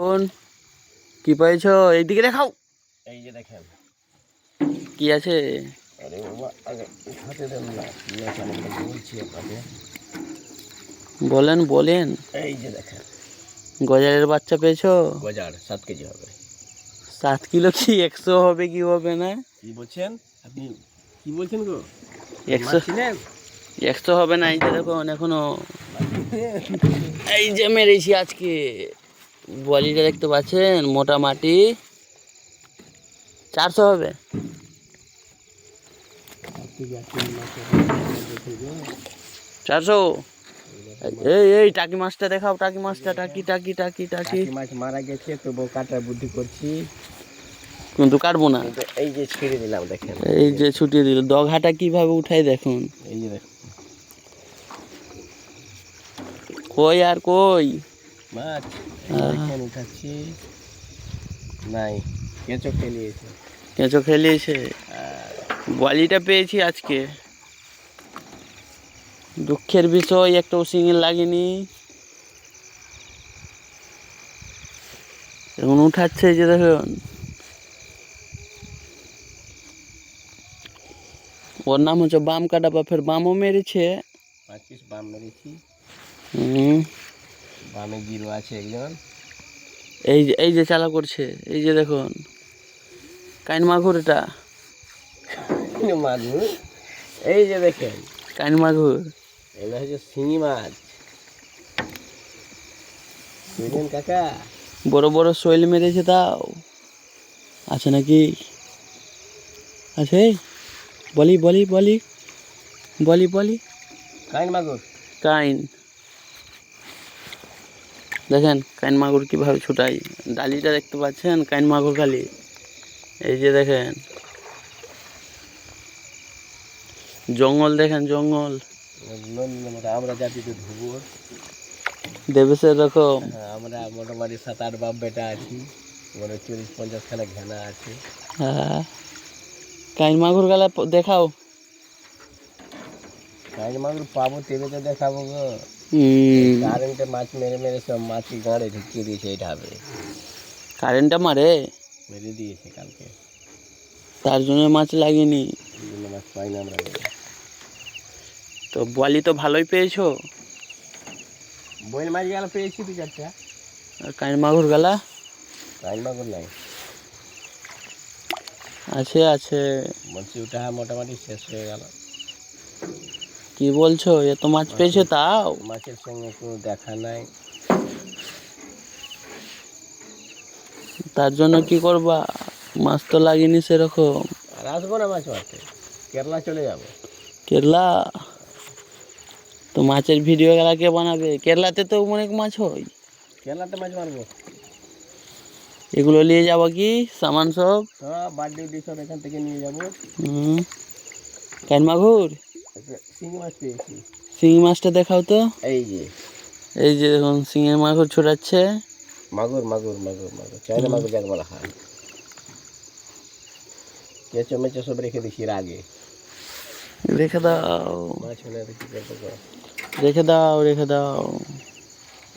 কোন কি পেয়েছ এইদিকে দেখাও। এই যে দেখেন। কি আছে? আরে বাবা আগে হাতে দেন না। কি আছে আমি বলছি আপনাকে। বলেন বলেন। এই যে দেখেন। গজারের বাচ্চা পেয়েছ? গজার সাত কেজি হবে। সাত কিলো কি একশো হবে কি হবে না? কি বলছেন? আপনি কি বলছেন গো? একশো একশো হবে না এই যে দেখুন এখনও। এই যে মেরেছি আজকে। বলিটা দেখতে পাচ্ছেন মোটা মাটি চারশো হবে। চারশো? এই এই টাকি মাছটা দেখাও টাকি মাছটা টাকি টাকি টাকি টাকি। মাছ মারা গেছে তবু কাটার বুদ্ধি করছি। কিন্তু কাটবো না। এই যে ছেড়ে দিলাম দেখেন। এই যে ছুটিয়ে দিল দঘাটা কীভাবে উঠাই দেখুন। এই যে কই আর কই? মাছ। উঠাচ্ছি নাই কেঁচো খেলিয়েছে। কেঁচো খেলিয়েছে? বলিটা পেয়েছি আজকে। দুঃখের বিষয় একটা সিঙ্গেল লাগেনি। এখন উঠাচ্ছে যে দেখুন। ওর নাম হচ্ছে বাম কাটা বা ফের বামও মেরেছে। বাম মেরেছি। হুম, বামে জিরো আছে একজন এই যে এই যে চালা করছে এই যে দেখুন। কাইন মাগুর এটা। মাগুর? এই যে দেখেন। কাইন মাগুর। এটা হচ্ছে শিঙি মাছ। বুঝলেন কাকা? বড় বড় শৈল মেরেছে তাও। আছে নাকি? আছে? বলি বলি বলি। বলি বলি। কাইন মাগুর। কাইন। দেখেন কাইন মাগুর কীভাবে ছুটাই। ডালিটা দেখতে পাচ্ছেন কাইন মাগুর খালি। এই যে দেখেন। জঙ্গল দেখেন জঙ্গল। আমরা হ্যাঁ, আমরা মোটামুটি সাত আট বেটা আছি চল্লিশ পঞ্চাশ আছে হ্যাঁ গালা দেখাও। মাগুর পাবো তেবে তো দেখাবো গো। কারেন্টে মাছ মেরে মেরে সব মাছই গাঁড়ে ঢুকিয়ে দিয়েছে এই ঢাবে। কারেন্টটা মারে? মেরে দিয়েছে কালকে। তার জন্য মাছ লাগেনি। মাছ পাই না আমরা। তো বলি তো ভালোই পেয়েছ। বইয়ের মাছ গেল পেয়েছি দু চারটা। আর কাইন মাগুর গালা? কাইন মাগুর নাই। আছে আছে। বলছি ওটা মোটামুটি শেষ হয়ে গেল। কি বলছো? এত মাছ পেয়েছ তাও? মাছের সঙ্গে কোনো দেখা নাই। তার জন্য কি করবা? মাছ তো লাগেনি সেরকম। আর আসব না মাছ মারতে। কেরলা চলে যাব। কেরলা? তো মাছের ভিডিও গেলা কে বানাবে? কেরলাতে তো অনেক মাছ হয়। কেরলাতে মাছ মারবো। এগুলো নিয়ে যাব কি? সামান সব? সব বার্থডে সব এখান থেকে নিয়ে যাব। হুম। কাইন মাগুর শিঙি মাছ পেয়েছি। শিঙি মাছটা দেখাও তো। এই যে। এই যে দেখুন শিঙের মাগুর ছোটাচ্ছে। মাগুর মাগুর মাগুর মাগুর। চাইনা মাগুর যাক বলা হয়। কেঁচো মেচো সব রেখে দিছি রাগে আগে। রেখে দাও। মাছ হলে? রেখে দাও রেখে দাও।